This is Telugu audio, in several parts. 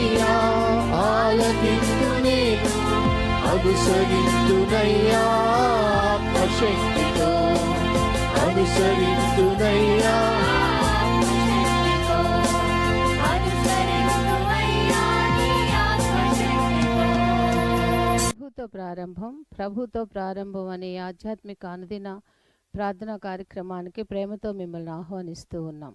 బోధించుమయ్యా ఆలకించు నేను నీ ఆత్మశక్తితో ప్రభుతో ప్రారంభం ప్రభుతో ప్రారంభం అనే ఆధ్యాత్మిక అనుదిన ప్రార్థనా కార్యక్రమానికి ప్రేమతో మిమ్మల్ని ఆహ్వానిస్తూ ఉన్నాం.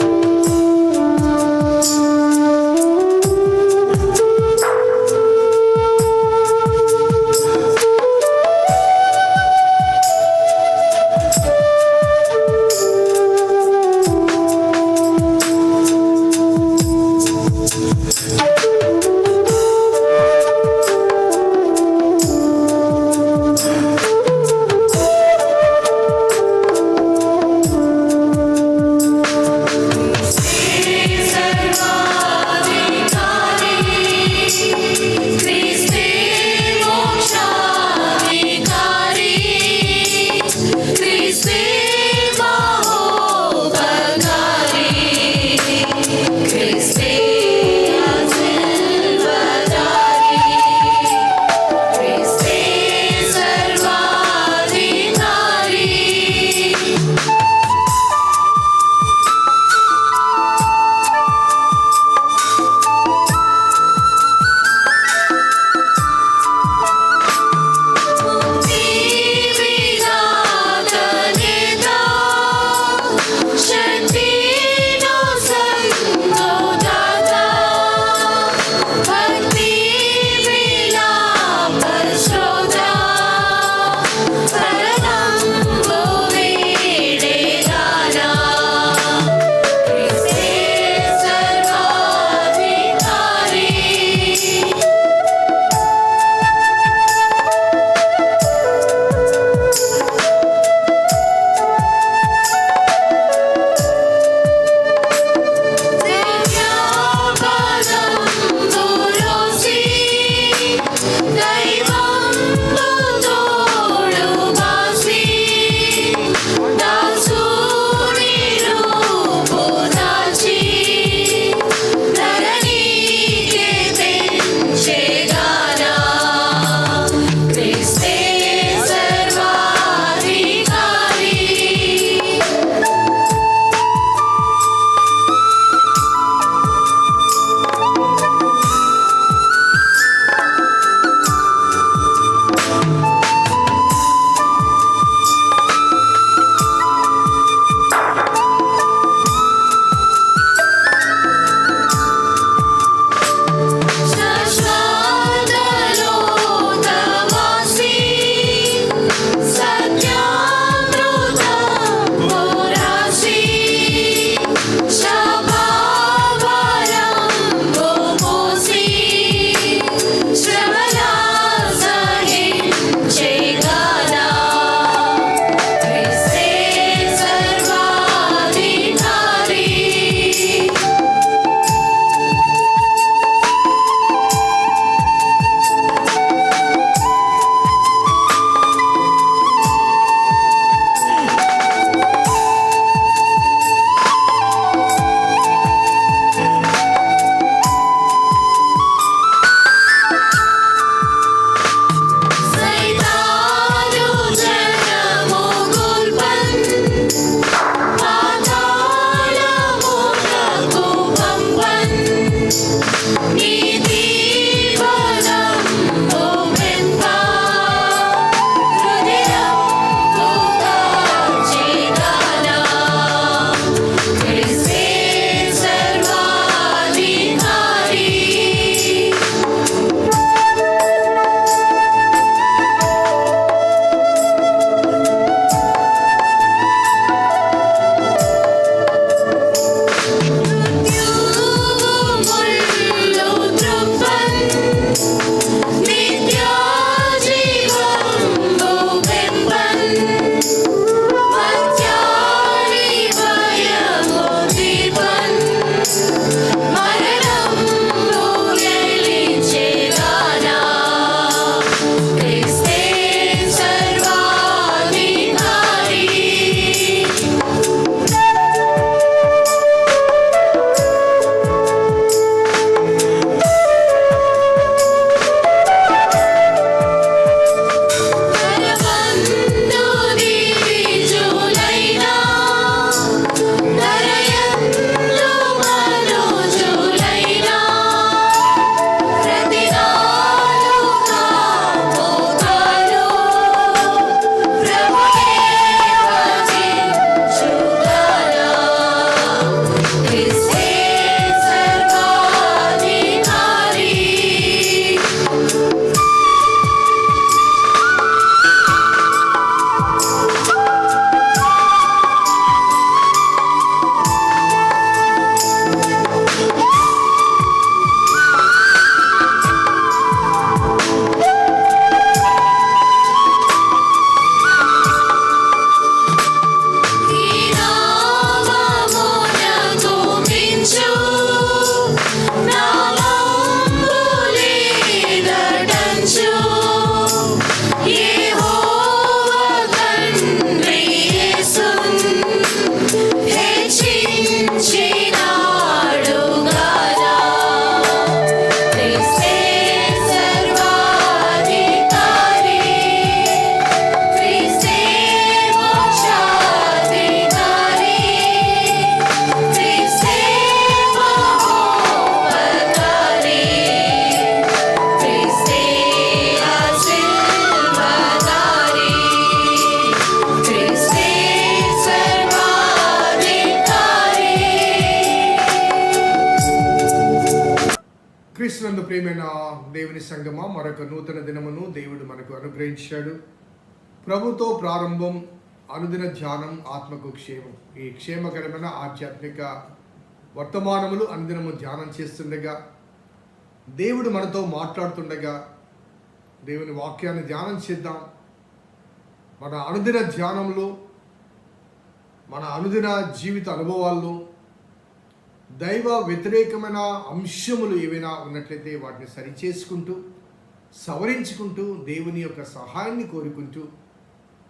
సంగమ మరొక నూతన దినమును దేవుడు మనకు అనుగ్రహించాడు. ప్రభుతో ప్రారంభం అనుదిన ధ్యానం ఆత్మకు క్షేమం. ఈ క్షేమకరమైన ఆధ్యాత్మిక వర్తమానములు అనుదినము ధ్యానం చేస్తుండగా దేవుడు మనతో మాట్లాడుతుండగా దేవుని వాక్యాన్ని ధ్యానం చేద్దాం. మన అనుదిన ధ్యానంలో మన అనుదిన జీవిత అనుభవాల్లో దైవ వ్యతిరేకమైన అంశములు ఏవైనా ఉన్నట్లయితే వాటిని సరిచేసుకుంటూ సవరించుకుంటూ దేవుని యొక్క సహాయాన్ని కోరుకుంటూ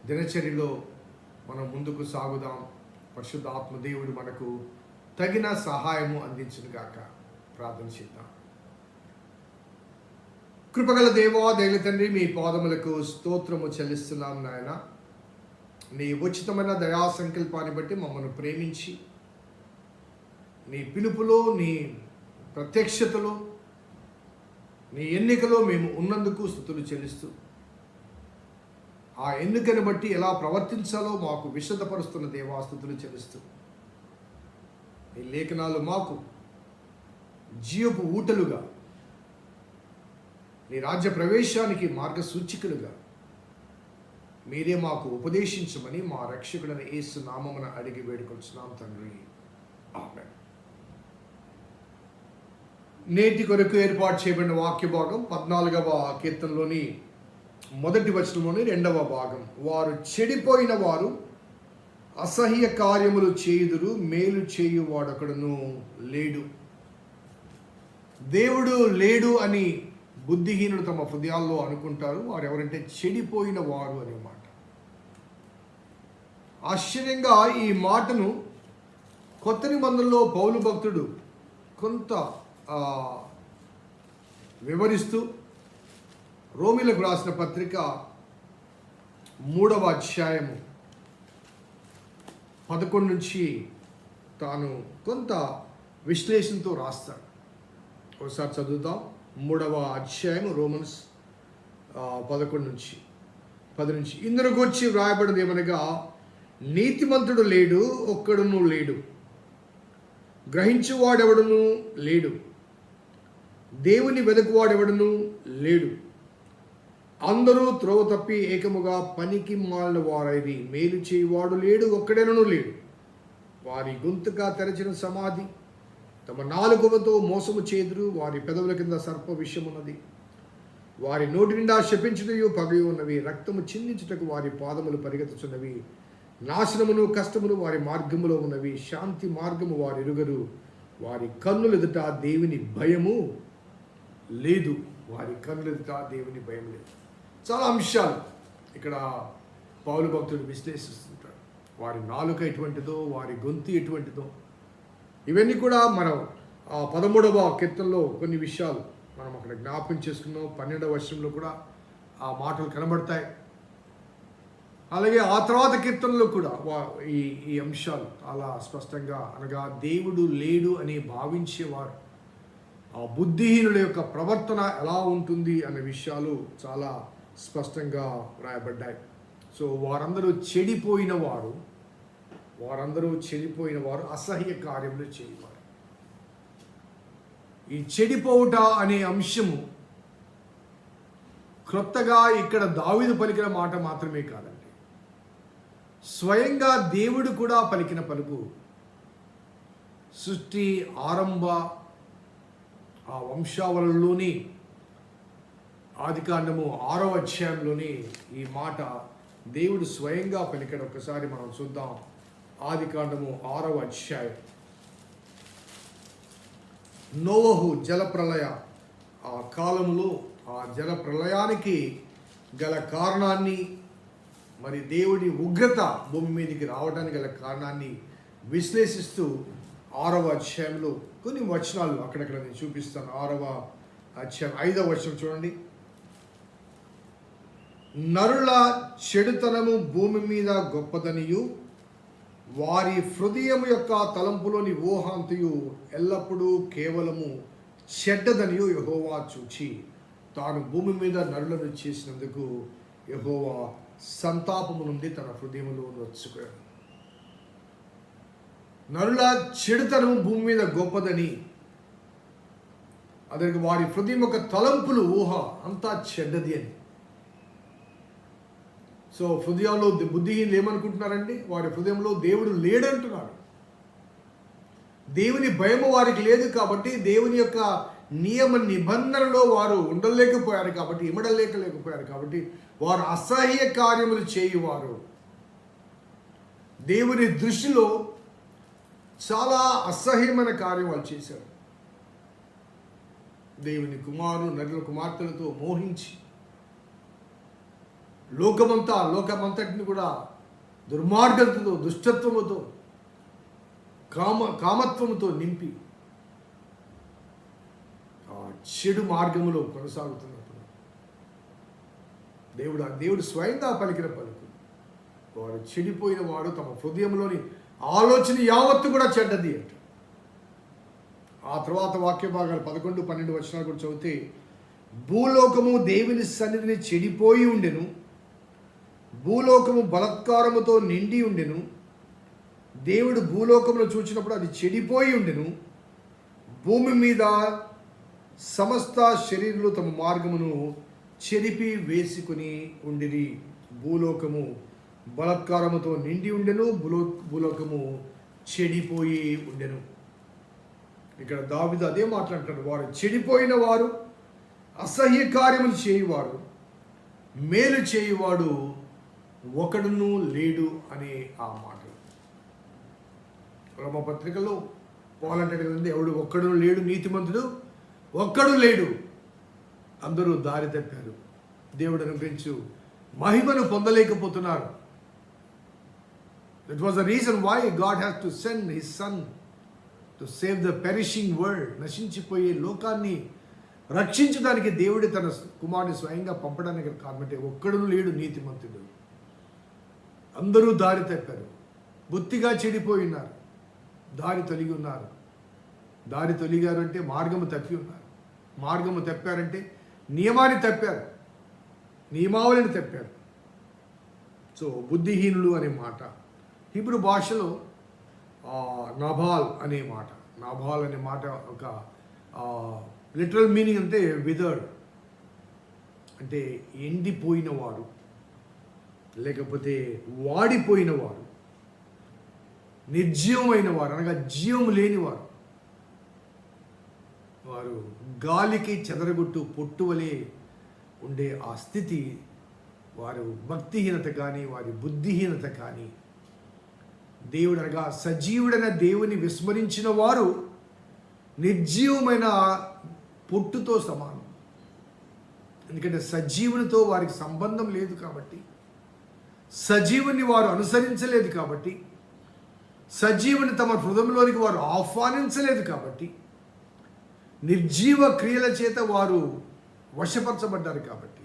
దినచర్యలో మనం ముందుకు సాగుదాం. పరిశుద్ధ ఆత్మదేవుడు మనకు తగిన సహాయము అందించునుగాక ప్రార్థన చేద్దాం. కృపగల దేవా దైవ తండ్రి మీ పాదములకు స్తోత్రము చెల్లిస్తున్నాం నాయన. నీ ఉచితమైన దయా సంకల్పాన్ని బట్టి మమ్మల్ని ప్రేమించి నీ పిలుపులో నీ ప్రత్యక్షతలో నీ ఎన్నికలో మేము ఉన్నందుకు స్థుతులు చెల్లిస్తూ ఆ ఎన్నికను బట్టి ఎలా ప్రవర్తించాలో మాకు విశదపరుస్తున్న దేవాస్థుతులు చెల్లిస్తూ నీ లేఖనాలు మాకు జీవపు ఊటలుగా నీ రాజ్య ప్రవేశానికి మార్గసూచికలుగా మీరే మాకు ఉపదేశించమని మా రక్షకుడైన ఏసు నామమున అడిగి వేడుకొచ్చున్నాం తండ్రి. ఆమె నేటి కొరకు ఏర్పాటు చేయబడిన వాక్య భాగం పద్నాలుగవ కీర్తనలోని మొదటి వచనంలోని రెండవ భాగం. వారు చెడిపోయిన వారు అసహ్య కార్యములు చేయుదురు మేలు చేయువాడొకడును లేడు. దేవుడు లేడు అని బుద్ధిహీనుడు తమ హృదయాల్లో అనుకుంటారు. వారు ఎవరంటే చెడిపోయిన వారు అనే మాట. ఆశ్చర్యంగా ఈ మాటను కొత్త నిబంధనలో పౌలు భక్తుడు కొంత వివరిస్తూ రోమిలకు రాసిన పత్రిక మూడవ అధ్యాయము పదకొండు నుంచి తాను కొంత విశ్లేషణతో రాస్తాడు. ఒకసారి చదువుతాం మూడవ అధ్యాయం రోమన్స్ పదకొండు నుంచి పది నుంచి. ఇందులో గురించి వ్రాయబడింది ఏమనగా నీతిమంతుడు లేడు ఒక్కడును లేడు. గ్రహించువాడెవడును లేడు. దేవుని వెదకువాడెవడును లేడు. అందరూ త్రోవ తప్పి ఏకముగా పనికి మాలిన వారైది మేలు చేయువాడు లేడు ఒక్కడేనను లేడు. వారి గొంతుగా తెరచిన సమాధి తమ నాలుగవతో మోసము చేదురు వారి పెదవుల కింద సర్ప విషయమున్నది. వారి నోటి నిండా శపించుటయు పగయు ఉన్నవి రక్తము చిందించుటకు వారి పాదములు పరిగెత్తుచున్నవి. నాశనమును కష్టమును వారి మార్గములో ఉన్నవి. శాంతి మార్గము వారిరుగరు. వారి కన్నులు ఎదుట దేవుని భయము లేదు. వారి కన్నులెదుట దేవుని భయం లేదు. చాలా అంశాలు ఇక్కడ పౌలు భక్తుడు విశ్లేషిస్తుంటాడు వారి నాలుక ఎటువంటిదో వారి గొంతు ఎటువంటిదో. ఇవన్నీ కూడా మనం ఆ పదమూడవ కీర్తనలో కొన్ని విషయాలు మనం అక్కడ జ్ఞాపకం చేసుకున్నాం. పన్నెండవ వర్షంలో కూడా ఆ మాటలు కనబడతాయి. అలాగే ఆ తర్వాత కీర్తనలో కూడా వా- ఈ ఈ అంశాలు చాలా స్పష్టంగా అనగా దేవుడు లేడు అని భావించేవారు. ఆ బుద్ధిహీనుల యొక్క ప్రవర్తన ఎలా ఉంటుంది అనే విషయాలు చాలా స్పష్టంగా వ్రాయబడ్డాయి సో వారందరూ చెడిపోయిన వారు వారందరూ చెడిపోయిన వారు అసహ్య కార్యములు చేయవారు. ఈ చెడిపోవుట అనే అంశము క్రొత్తగా ఇక్కడ దావిదు పలికిన మాట మాత్రమే కాదండి. స్వయంగా దేవుడు కూడా పలికిన పలుకు సృష్టి ఆరంభ ఆ వంశావళిలోని ఆదికాండము ఆరో అధ్యాయంలోని ఈ మాట దేవుడు స్వయంగా పలికాడు. ఒకసారి మనం చూద్దాం. ఆదికాండము ఆరవ అధ్యాయం. నోవహు జలప్రలయ. ఆ కాలంలో ఆ జలప్రలయానికి గల కారణాన్ని మరి దేవుడి ఉగ్రత భూమి మీదకి రావడానికి గల కారణాన్ని విశ్లేషిస్తూ ఆరవ అధ్యాయంలో కొన్ని వచనాలు అక్కడక్కడ నేను చూపిస్తాను. ఆరవ అధ్యాయం ఐదవ వచనం చూడండి. నరుల చెడుతనము భూమి మీద గొప్పదనియు వారి హృదయం యొక్క తలంపులోని ఊహాంతియు ఎల్లప్పుడూ కేవలము చెడ్డదనియు యహోవా చూచి తాను భూమి మీద నరులను చేసినందుకు యహోవా సంతాపము నుండి తన హృదయంలో నొచ్చుకోయాడు నరుల చెడుతనం భూమి మీద గొప్పదని. అతనికి వారి హృదయం యొక్క తలంపులు ఊహ అంతా చెడ్డది అని. సో హృదయంలో బుద్ధిహీనులు ఏమనుకుంటున్నారండి? వారి హృదయంలో దేవుడు లేడంటున్నారు దేవుని భయము వారికి లేదు కాబట్టి దేవుని యొక్క నియమ నిబంధనలో వారు ఉండలేకపోయారు కాబట్టి ఇమడలేకలేకపోయారు కాబట్టి వారు అసహ్య కార్యములు చేయువారు. దేవుని దృష్టిలో చాలా అసహ్యమైన కార్యం వాళ్ళు చేశారు. దేవుని కుమారు నరుల కుమార్తెలతో మోహించి లోకమంతా లోకమంతటిని కూడా దుర్మార్గతతో దుష్టత్వముతో కామ కామత్వముతో నింపి ఆ చెడు మార్గములో కొనసాగుతున్నప్పుడు దేవుడు ఆ దేవుడు స్వయంగా పలికిన పలుకు వాడు చెడిపోయిన వాడు తమ హృదయంలోని ఆలోచన యావత్తు కూడా చెడ్డది అంట. ఆ తర్వాత వాక్య భాగాలు పదకొండు పన్నెండు వచనాలు కూడా చదివితే భూలోకము దేవుని సన్నిధిని చెడిపోయి ఉండెను భూలోకము బలత్కారముతో నిండి ఉండెను దేవుడు భూలోకమును చూచినప్పుడు అది చెడిపోయి ఉండెను భూమి మీద సమస్త శరీరులు తమ మార్గమును చెరిపి వేసుకుని ఉండిరి. భూలోకము బలత్కారముతో నిండి ఉండెను భూలో భూలోకము చెడిపోయి ఉండెను. ఇక్కడ దావిద అదే మాట్లాడుతాడు వారు చెడిపోయిన వారు అసహ్య కార్యములు చేయువాడు మేలు చేయువాడు ఒకడును లేడు అనే ఆ మాట. రోమపత్రికలో పోలంటే కదండి ఎవడు ఒక్కడు లేడు నీతిమంతుడు ఒక్కడు లేడు. అందరూ దారి తప్పారు. దేవుడు అనుగ్రహించు మహిమను పొందలేకపోతున్నారు. That was the reason why God has to send his son to save the perishing world నశించిపోయే లోకాన్ని రక్షించడానికి దేవుడి తన కుమారుని స్వయంగా పంపడానికి కాబట్టి ఒక్కడు లేడు నీతిమంతుడు. అందరూ దారి తప్పారు. బొత్తిగా చెడిపోయి ఉన్నారు దారి తొలిగి ఉన్నారు. దారి తొలిగారు అంటే మార్గము తప్పి ఉన్నారు. మార్గము తప్పారంటే నియమాన్ని తప్పారు. నియమావళిని తప్పారు. సో బుద్ధిహీనులు అనే మాట. హిబ్రు భాషలో నభాల్ అనే మాట. నభాల్ అనే మాట ఒక లిటరల్ మీనింగ్ అంటే విదర్డ్ అంటే ఎండిపోయినవాడు లేకపోతే వాడిపోయిన వారు నిర్జీవమైన వారు అనగా జీవం లేనివారు వారు గాలికి చెదరగొట్టు పొట్టు వలె ఉండే ఆ స్థితి వారు భక్తిహీనత కానీ వారి బుద్ధిహీనత కానీ దేవుడు అనగా సజీవుడైన దేవుని విస్మరించిన వారు నిర్జీవమైన పొట్టుతో సమానం. ఎందుకంటే సజీవునితో వారికి సంబంధం లేదు కాబట్టి సజీవుని వారు అనుసరించలేదు కాబట్టి సజీవుని తమ హృదయంలోనికి వారు ఆహ్వానించలేదు కాబట్టి నిర్జీవ క్రియల చేత వారు వశపరచబడ్డారు కాబట్టి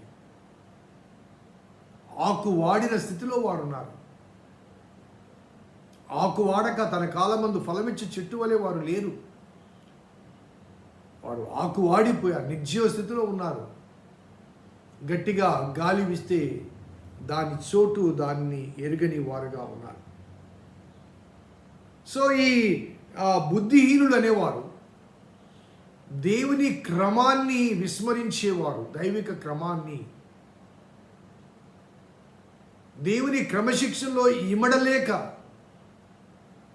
ఆకు వాడిన స్థితిలో వారు ఉన్నారు ఆకు వాడక తన కాలమందు ఫలమిచ్చి చెట్టు వలె వారు లేరు. వారు ఆకు వాడిపోయారు నిర్జీవ స్థితిలో ఉన్నారు. గట్టిగా గాలి వీస్తే దాని చోటు దాన్ని ఎరుగని వారుగా ఉన్నారు. సో ఈ ఆ, అనేవారు దేవుని క్రమాన్ని విస్మరించేవారు దైవిక క్రమాన్ని. దేవుని క్రమశిక్షణలో ఇమడలేక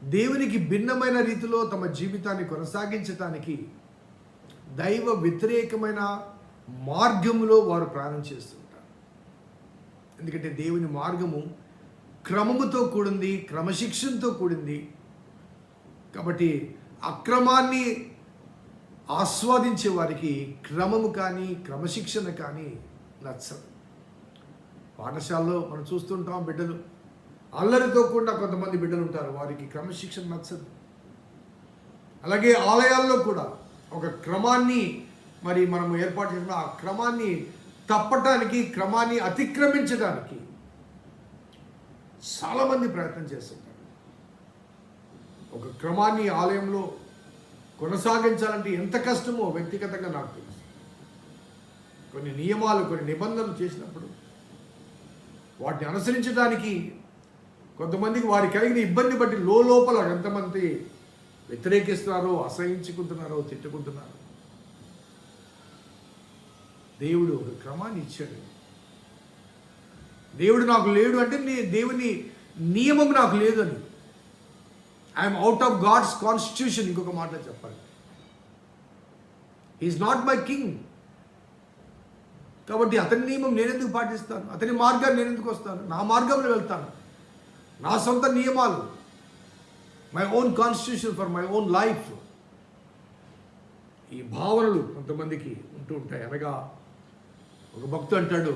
దేవునికి భిన్నమైన రీతిలో తమ జీవితాన్ని కొనసాగించటానికి దైవ వ్యతిరేకమైన మార్గములో వారు ప్రాణం చేస్తుంటారు. ఎందుకంటే దేవుని మార్గము క్రమముతో కూడింది క్రమశిక్షణతో కూడింది. కాబట్టి అక్రమాన్ని ఆస్వాదించే వారికి క్రమము కానీ క్రమశిక్షణ కానీ నచ్చదు. పాఠశాలలో మనం చూస్తుంటాం బిడ్డలు అల్లరితో కూడా కొంతమంది బిడ్డలు ఉంటారు. వారికి క్రమశిక్షణ నచ్చదు. అలాగే ఆలయాల్లో కూడా ఒక క్రమాన్ని మరి మనం ఏర్పాటు చేసిన ఆ క్రమాన్ని తప్పటానికి క్రమాన్ని అతిక్రమించడానికి చాలామంది ప్రయత్నం చేస్తుంటారు. ఒక క్రమాన్ని ఆలయంలో కొనసాగించాలంటే ఎంత కష్టమో వ్యక్తిగతంగా నాకు తెలుసు. కొన్ని నియమాలు కొన్ని నిబంధనలు చేసినప్పుడు వాటిని అనుసరించడానికి కొంతమందికి వారి కలిగిన ఇబ్బంది బట్టి లోపల ఎంతమంది వ్యతిరేకిస్తున్నారో అసహించుకుంటున్నారో తిట్టుకుంటున్నారు. దేవుడు ఒక క్రమాన్ని ఇచ్చాడు. దేవుడు నాకు లేడు అంటే నీ దేవుని నియమం నాకు లేదని I'm out of God's constitution ఇంకొక మాట చెప్పాలి. ఈజ్ నాట్ మై కింగ్ కాబట్టి అతని నియమం నేను ఎందుకు పాటిస్తాను? అతని మార్గాన్ని నేను ఎందుకు వస్తాను? నా మార్గంలో వెళ్తాను. నా సొంత నియమాలు. My own constitution for my own life ఈ భావనలు కొంతమందికి ఉంటూ ఉంటాయి. అనగా ఒక భక్తుడు అంటాడు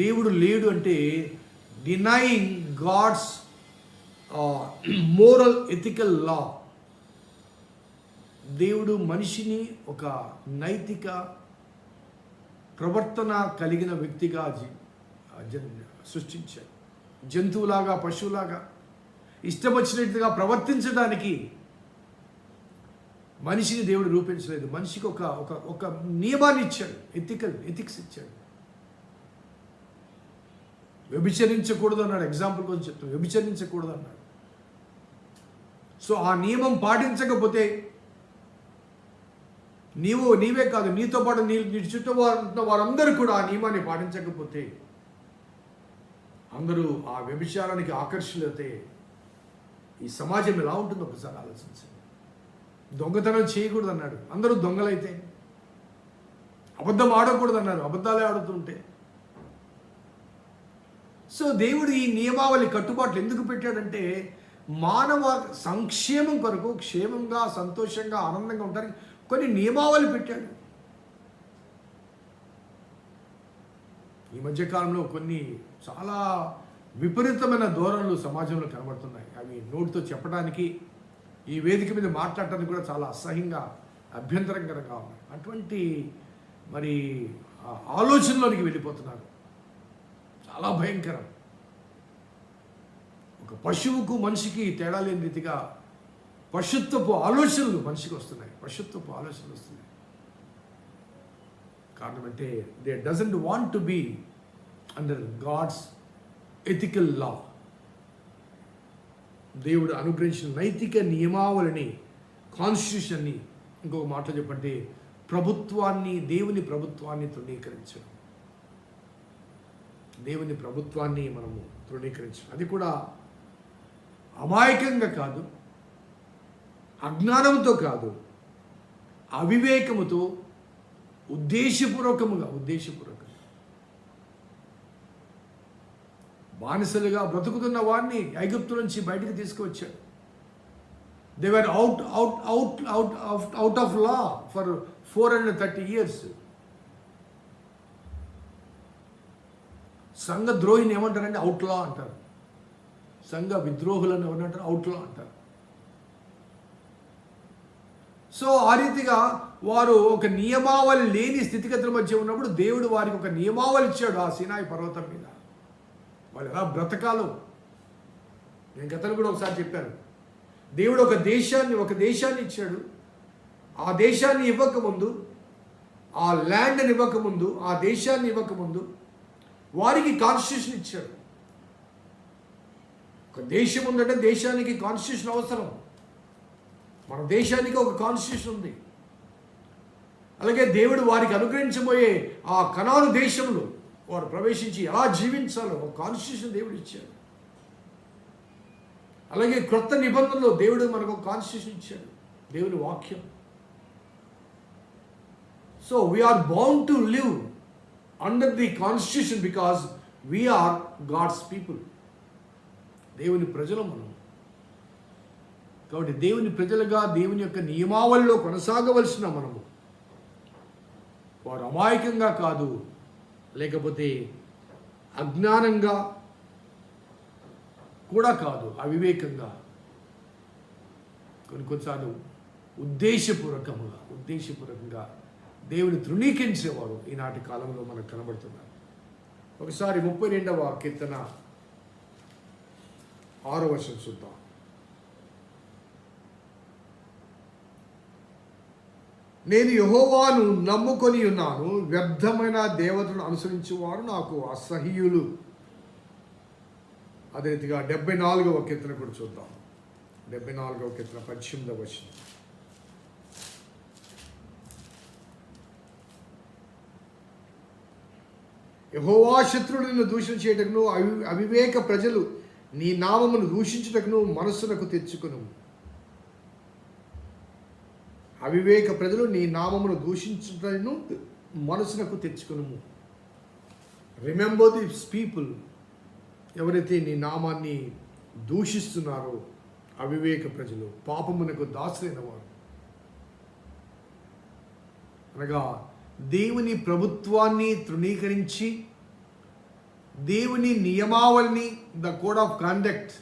దేవుడు లేడు అంటే denying God's moral ethical law దేవుడు మనిషిని ఒక నైతిక ప్రవర్తన కలిగిన వ్యక్తిగా సృష్టించాడు. జంతువులాగా పశువులాగా ఇష్టం వచ్చినట్టుగా ప్రవర్తించడానికి మనిషిని దేవుడు రూపించలేదు. మనిషికి ఒక ఒక ఒక నియమాన్ని ఇచ్చాడు. ఎథికల్ ఎథిక్స్ ఇచ్చాడు. వ్యభిచరించకూడదు అన్నాడు. ఎగ్జాంపుల్ కోసం చెప్తాను వ్యభిచరించకూడదు అన్నాడు సో ఆ నియమం పాటించకపోతే నీవు నీవే కాదు నీతో పాటు నీ నీ చుట్టూ ఉన్న వారందరూ కూడా ఆ నియమాన్ని పాటించకపోతే అందరూ ఆ వ్యభిచారానికి ఆకర్షితులైతే ఈ సమాజం ఎలా ఉంటుందో ఒకసారి ఆలోచించండి. దొంగతనం చేయకూడదు అన్నాడు అందరూ దొంగలైతే. అబద్ధం ఆడకూడదు అన్నారు అబద్ధాలే ఆడుతుంటే. సో దేవుడు ఈ నియమావళి కట్టుబాట్లు ఎందుకు పెట్టాడంటే మానవ సంక్షేమం కొరకు క్షేమంగా సంతోషంగా ఆనందంగా ఉండడానికి కొన్ని నియమావళి పెట్టాడు. ఈ మధ్యకాలంలో కొన్ని చాలా విపరీతమైన ధోరణులు సమాజంలో కనబడుతున్నాయి. అవి నోటితో చెప్పడానికి ఈ వేదిక మీద మాట్లాడటానికి కూడా చాలా అసహ్యంగా అభ్యంతరకరంగా ఉన్నాయి. అటువంటి మరి ఆ ఆలోచనలోనికి వెళ్ళిపోతున్నారు. చాలా భయంకరం. ఒక పశువుకు మనిషికి తేడా లేని రీతిగా పశుత్వపు ఆలోచనలు మనిషికి వస్తున్నాయి. పశుత్వపు ఆలోచనలు వస్తున్నాయి. కారణం అంటే they doesn't want to be under God's ethical law దేవుడు అనుగ్రహించిన నైతిక నియమావళిని కాన్స్టిట్యూషన్ని ఇంకొక మాట చెప్పంటే ప్రభుత్వాన్ని దేవుని ప్రభుత్వాన్ని తృణీకరించడం. దేవుని ప్రభుత్వాన్ని మనము తృణీకరించడం. అది కూడా అమాయకంగా కాదు అజ్ఞానంతో కాదు అవివేకముతో ఉద్దేశపూర్వకముగా ఉద్దేశపూర్వకంగా బానిసలుగా బ్రతుకుతున్న వారిని ఐగుప్తు నుంచి బయటకు తీసుకువచ్చాడు. They were out out out out out of law for four hundred thirty years సంఘ ద్రోహిని ఏమంటారంటే అవుట్లా అంటారు. సంఘ విద్రోహులను ఏమంటారు? అవుట్లా అంటారు. సో ఆ రీతిగా వారు ఒక నియమావళి లేని స్థితిగతుల మధ్య ఉన్నప్పుడు దేవుడు వారికి ఒక నియమావళి ఇచ్చాడు ఆ సినాయి పర్వతం మీద. వాళ్ళు ఎలా బ్రతకాలో. నేను గతంలో కూడా ఒకసారి చెప్పాను. దేవుడు ఒక దేశాన్ని ఒక దేశాన్ని ఇచ్చాడు. ఆ దేశాన్ని ఇవ్వకముందు ఆ ల్యాండ్ని ఇవ్వకముందు ఆ దేశాన్ని ఇవ్వకముందు వారికి కాన్స్టిట్యూషన్ ఇచ్చాడు. ఒక దేశం ఉందంటే దేశానికి కాన్స్టిట్యూషన్ అవసరం. మన దేశానికి ఒక కాన్స్టిట్యూషన్ ఉంది. అలాగే దేవుడు వారికి అనుగ్రహించబోయే ఆ కణాలు దేశంలో వారు ప్రవేశించి ఎలా జీవించాలో ఒక కాన్స్టిట్యూషన్ దేవుడు ఇచ్చాడు. అలాగే క్రొత్త నిబంధనలో దేవుడు మనకు ఒక కాన్స్టిట్యూషన్ ఇచ్చాడు. దేవుని వాక్యం. So we are bound to live under the constitution because we are God's people దేవుని ప్రజలు మనం. కాబట్టి దేవుని ప్రజలుగా దేవుని యొక్క నియమావళిలో కొనసాగవలసిన మనము. వారు అమాయకంగా కాదు. లేకపోతే అజ్ఞానంగా కూడా కాదు అవివేకంగా. కొన్ని కొన్నిసార్లు ఉద్దేశపూర్వకంగా ఉద్దేశపూర్వకంగా దేవుని తృణీకరించేవారు ఈనాటి కాలంలో మనకు కనబడుతున్నారు. ఒకసారి ముప్పై రెండవ కీర్తన ఆరో వర్షం చూద్దాం. నేను యహోవాను నమ్ముకొని ఉన్నాను. వ్యర్థమైన దేవతను అనుసరించేవారు నాకు అసహ్యులు. అదే రీతిగా డెబ్బై నాలుగవ కీర్తన కూడా చూద్దాం. డెబ్బై నాలుగవ కీర్తన పద్దెనిమిదవ వచ్చింది యహోవా శత్రుడు నిన్ను దూషణ చేయటకును అవి అవివేక ప్రజలు నీ నామమును దూషించుటకును మనస్సునకు తెచ్చుకును అవివేక ప్రజలు నీ నామమును దూషించుటను మనసునకు తెచ్చుకును రిమెంబర్ దిస్ పీపుల్ ఎవరైతే నీ నామాన్ని దూషిస్తున్నారో అవివేక ప్రజలు పాపమునకు దాసులైన వారు అనగా దేవుని ప్రభుత్వాన్ని తృణీకరించి దేవుని నియమావళిని the code of conduct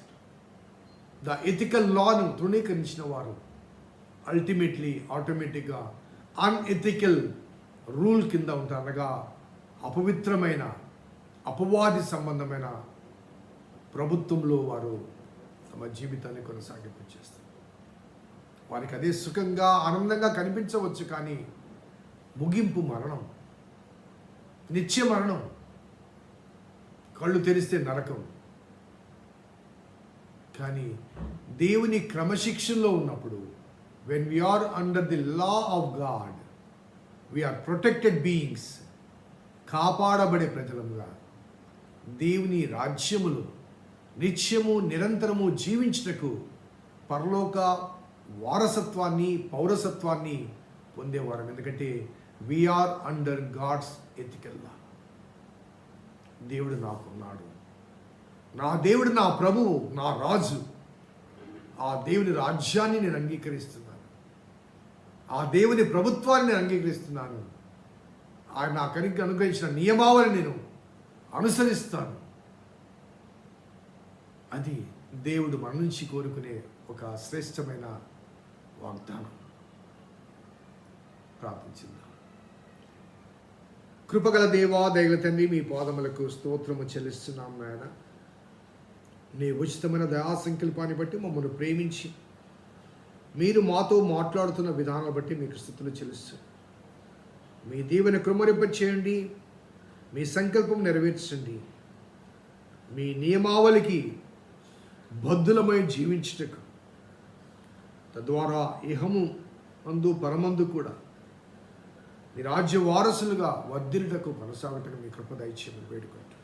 the ethical లాను తృణీకరించిన వారు. అల్టిమేట్లీ ఆటోమేటిక్గా అన్ఎథికల్ రూల్ కింద ఉంటారు అనగా అపవిత్రమైన అపవాది సంబంధమైన ప్రభుత్వంలో వారు తమ జీవితాన్ని కొనసాగింపు చేస్తారు వారికి అదే సుఖంగా ఆనందంగా కనిపించవచ్చు కానీ ముగింపు మరణం నిత్య మరణం కళ్ళు తెరిస్తే నరకం. కానీ దేవుని క్రమశిక్షణలో ఉన్నప్పుడు when we are under the law of God we are protected beings కాపాడబడే ప్రజలముగా దేవుని రాజ్యములు నిత్యము నిరంతరము జీవించుటకు పరలోక వారసత్వాన్ని పౌరసత్వాన్ని పొందేవారం ఎందుకంటే వీఆర్ అండర్ గాడ్స్ ఎథికల్ దేవుడు నాకున్నాడు. నా దేవుడు నా ప్రభువు నా రాజు. ఆ దేవుని రాజ్యాన్ని నేను అంగీకరిస్తున్నాను. ఆ దేవుని ప్రభుత్వాన్ని నేను అంగీకరిస్తున్నాను. ఆయన నా కనికి అనుగ్రహించిన నియమావళి నేను అనుసరిస్తాను. అది దేవుడు మన నుంచి కోరుకునే ఒక శ్రేష్టమైన వాగ్దానం. ప్రార్థించిందాం. కృపగల దేవా దయగల తండ్రి మీ పాదములకు స్తోత్రము చెల్లిస్తున్నాం నాయన. నీ ఉచితమైన దయా సంకల్పాన్ని బట్టి మమ్మల్ని ప్రేమించి మీరు మాతో మాట్లాడుతున్న విధానాన్ని బట్టి మీకు స్థుతులు చెల్లిస్తూ. మీ దీవెన చేయండి మీ సంకల్పం నెరవేర్చండి. మీ నియమావళికి బద్దులమై జీవించుటకు. తద్వారా ఇహము అందు పరమందు కూడా మీ రాజ్య వారసులుగా వర్ధిల్లుటకు కొనసాగటకు మీ కృప దయచేయమని వేడుకుంటాం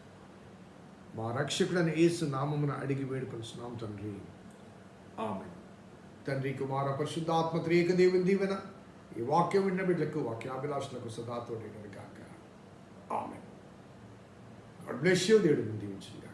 మా రక్షకుడని యేసు నామమున అడిగి వేడుకొలుస్తున్నాం తండ్రి. ఆమె తండ్రి కుమార పరిశుద్ధాత్మ త్రియక దేవుని. దీవెన ఈ వాక్యం విన్న బిడ్డలకు వాక్యాభిలాషులకు సదాతోటి కాక ఆమె గాడ్ బ్లెస్ యూ దేవుడు దీవించింది